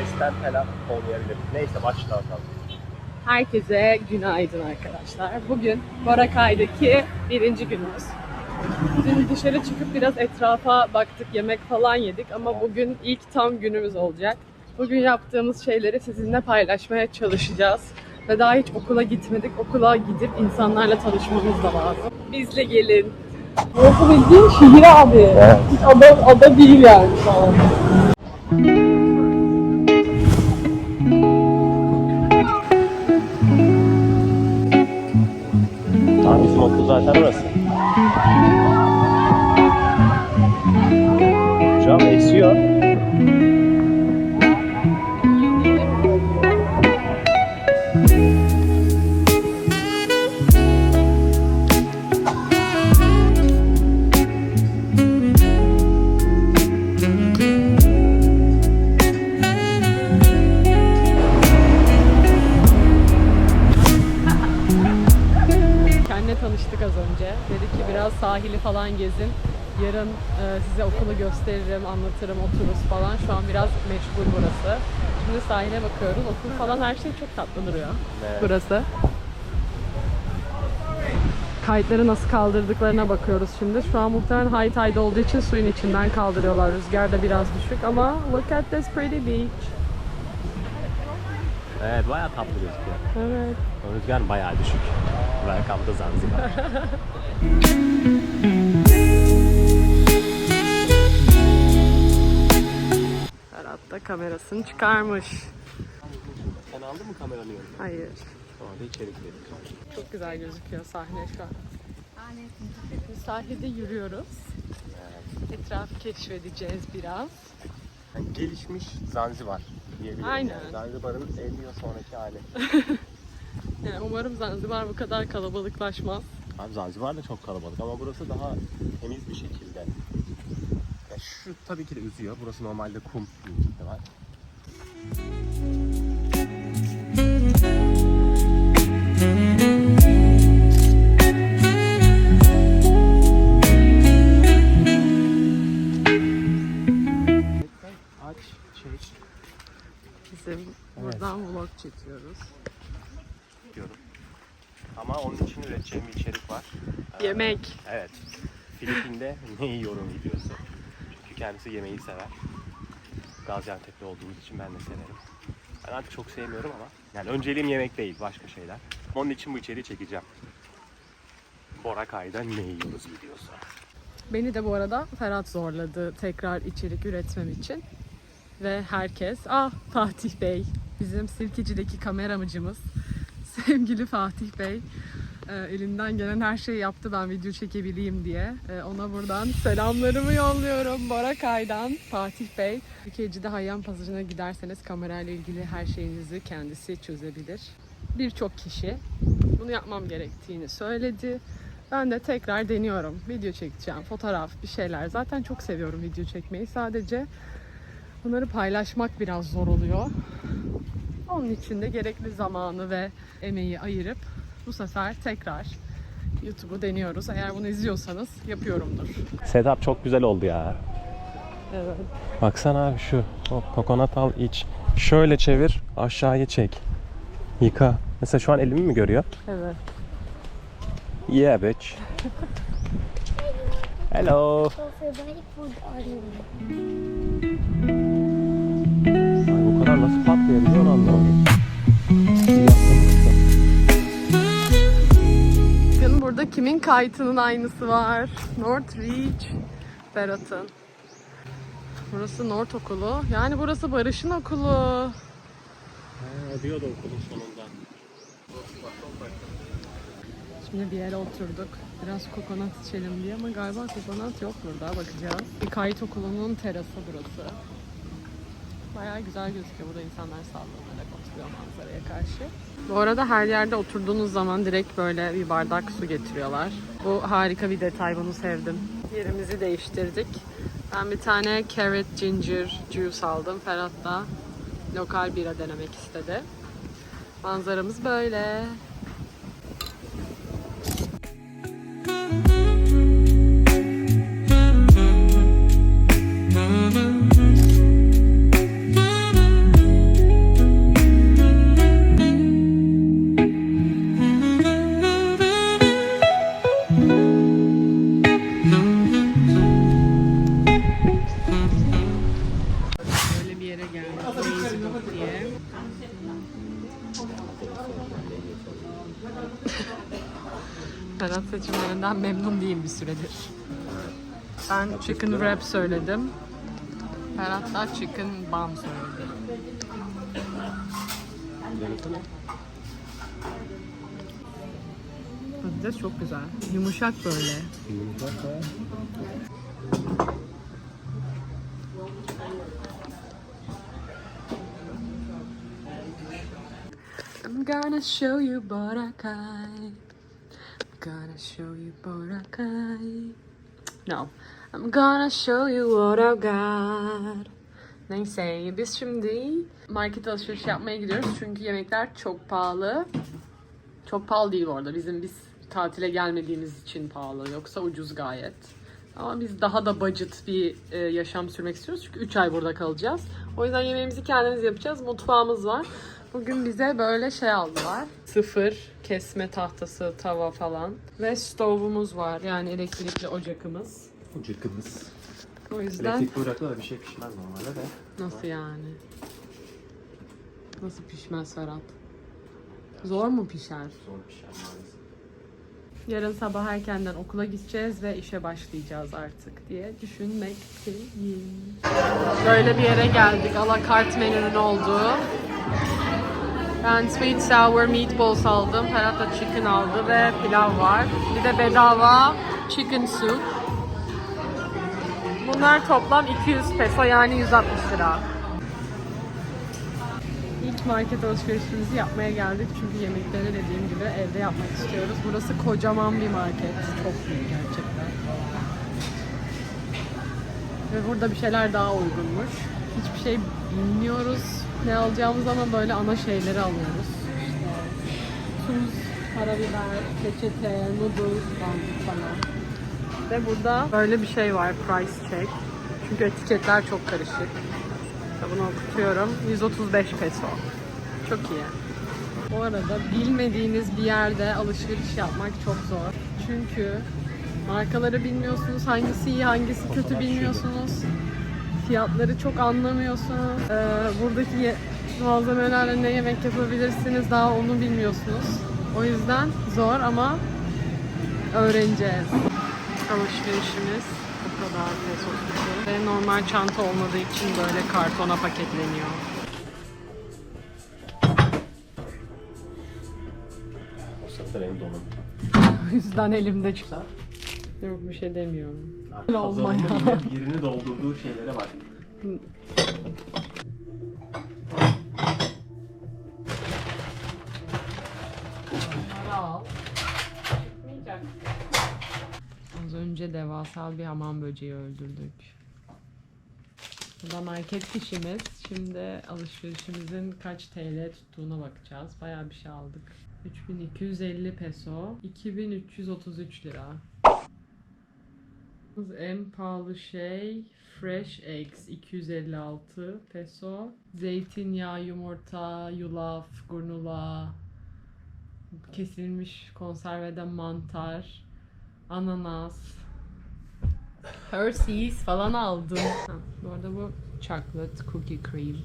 sesten falan olmayabilir. Neyse başlayalım. Herkese günaydın arkadaşlar. Bugün Boracay'daki birinci günümüz. Dün dışarı çıkıp biraz etrafa baktık, yemek falan yedik ama bugün ilk tam günümüz olacak. Bugün yaptığımız şeyleri sizinle paylaşmaya çalışacağız. Ve daha hiç okula gitmedik. Okula gidip insanlarla tanışmamız da lazım. Bizle gelin. Burası bildiğin şehir abi. Hiç ada, ada değil yani şu an. Bizim okul zaten Tanıştık az önce. Dedi ki biraz sahili falan gezin. Yarın e, size okulu gösteririm, anlatırım, otururuz falan. Şu an biraz meşgul burası. Şimdi sahile bakıyoruz. Okul falan her şey çok tatlı duruyor. Evet. Burası. Kayıtları nasıl kaldırdıklarına bakıyoruz şimdi. Şu an muhtemelen high tide olduğu için suyun içinden kaldırıyorlar. Rüzgar da biraz düşük ama look at this pretty beach. Evet bayağı tatlı gözüküyor. Evet. O Rüzgar bayağı düşük. Welcome to Zanzibar. Ferhat da kamerasını çıkarmış. Sen aldın mı kameranı yanına? Hayır. Sonra da içeri gidelim. Çok güzel gözüküyor sahne şu an. Şimdi sahilde yürüyoruz. Etrafı keşfedeceğiz biraz. Yani gelişmiş Zanzibar diyebilirim. Aynen. Yani. Zanzibar'ın 50 yıl sonraki hali. Yani umarım Zanzibar bu kadar kalabalıklaşmaz. Abi Zanzibar da çok kalabalık ama burası daha temiz bir şekilde. Ya şu tabii ki de üzüyor. Burası normalde kum. Aç, çek Bizim buradan vlog çekiyoruz. Ama onun için üreteceğim bir içerik var. Ee, Yemek. Evet. Filipin'de ne yiyorum videosu. Çünkü kendisi yemeği sever. Gaziantep'te olduğumuz için ben de severim. Ben artık çok sevmiyorum ama. Yani önceliğim yemek değil, başka şeyler. Onun için bu içeriği çekeceğim. Boracay'da ne yiyoruz videosu. Beni de bu arada Ferhat zorladı tekrar içerik üretmem için. Ve herkes, ah Fatih Bey, bizim Silkici'deki kameramıcımız, sevgili Fatih Bey, e, elinden gelen her şeyi yaptı ben video çekebileyim diye. E, Ona buradan selamlarımı yolluyorum Borakay'dan Fatih Bey. Silkici'de hayvan pazarına giderseniz kamerayla ilgili her şeyinizi kendisi çözebilir. Birçok kişi bunu yapmam gerektiğini söyledi. Ben de tekrar deniyorum. Video çekeceğim, fotoğraf, bir şeyler. Zaten çok seviyorum video çekmeyi. Sadece bunları paylaşmak biraz zor oluyor. Onun için de gerekli zamanı ve emeği ayırıp bu sefer tekrar YouTube'u deniyoruz. Eğer bunu izliyorsanız yapıyorumdur. Setup çok güzel oldu ya. Evet. Baksana abi şu. Hop, kokonat al iç. Şöyle çevir, aşağıya çek. Yıka. Mesela şu an elimi mi görüyor? Evet. Yeah bitch. Hello. So favorite food are you? Ay bu kadar nasıl patlayabiliyor onu. Bakın burada kimin kaytının aynısı var? North Reach. Berat'ın. Burası North Okulu. Yani burası Barış'ın okulu. O diyordu okulun sonunda. Şimdi bir yere oturduk. Biraz kokonat içelim diye ama galiba kokonat yok burada. Bakacağız. Bir kayıt okulunun terası burası. Bayağı güzel gözüküyor. Burada insanlar sallanarak oturuyor manzaraya karşı. Bu arada her yerde oturduğunuz zaman direkt böyle bir bardak su getiriyorlar. Bu harika bir detay. Bunu sevdim. Yerimizi değiştirdik. Ben bir tane carrot ginger juice aldım. Ferhat da lokal bira denemek istedi. Manzaramız böyle. Ferhat seçimlerinden memnun değil bir süredir. Ben chicken wrap söyledim. Ferhat da chicken bun söyledi. Patates çok güzel. Yumuşak böyle. Yumuşak I'm gonna show you Boracay. Gonna show you Boracay. No. I'm gonna show you what I've got. Neyse biz şimdi market alışveriş yapmaya gidiyoruz çünkü yemekler çok pahalı. Çok pahalı değil bu arada. Bizim biz tatile gelmediğimiz için pahalı. Yoksa ucuz gayet. Ama biz daha da budget bir e, yaşam sürmek istiyoruz. Çünkü 3 ay burada kalacağız. O yüzden yemeğimizi kendimiz yapacağız. Mutfağımız var. Bugün bize böyle şey aldılar. Sıfır kesme tahtası, tava falan. Ve stovumuz var. Yani elektrikli ocakımız. Ucukımız. O yüzden Elektrik bırakla da bir şey pişmez normalde de. nasıl yani? Nasıl pişmez Ferhat? Zor mu pişer? Zor pişer maalesef. Yarın sabah erkenden okula gideceğiz ve işe başlayacağız artık diye düşünmekteyim. Böyle bir yere geldik. Alakart menünün olduğu. Ben sweet sour meatballs aldım. Ferhat da chicken aldı ve pilav var. Bir de bedava chicken soup. Bunlar toplam 200 peso yani 160 lira. İlk market alışverişimizi yapmaya geldik çünkü yemekleri dediğim gibi evde yapmak istiyoruz. Burası kocaman bir market. Çok büyük gerçekten. Ve burada bir şeyler daha uygunmuş. Hiçbir şey bilmiyoruz. Ne alacağımız ama böyle ana şeyleri alıyoruz. İşte tuz, karabiber, peçete, noodle falan. Ve burada böyle bir şey var, price check. Çünkü etiketler çok karışık. Bunu okutuyorum. 135 peso. Çok iyi. Bu arada bilmediğiniz bir yerde alışveriş yapmak çok zor. Çünkü markaları bilmiyorsunuz. Hangisi iyi, hangisi kötü bilmiyorsunuz. Fiyatları çok anlamıyorsunuz. Ee, buradaki malzemelerle ne yemek yapabilirsiniz daha onu bilmiyorsunuz. O yüzden zor ama öğreneceğiz. Alışverişimiz bu kadar tutu. Ve normal çanta olmadığı için böyle kartona paketleniyor. O sırada benim donum. O yüzden elimde çıktı. Yok bir şey demiyorum. Olma ya. Birini doldurduğu şeylere bak. Bunları al. Çıkmayacak. Az önce devasal bir hamam böceği öldürdük. Bu da market fişimiz. Şimdi alışverişimizin kaç TL tuttuğuna bakacağız. Bayağı bir şey aldık. 3250 peso, 2333 lira. En pahalı şey Fresh Eggs 256 peso. Zeytinyağı, yumurta, yulaf, granula, kesilmiş konservede mantar, ananas, Hershey's falan aldım. Ha, bu arada bu chocolate cookie cream.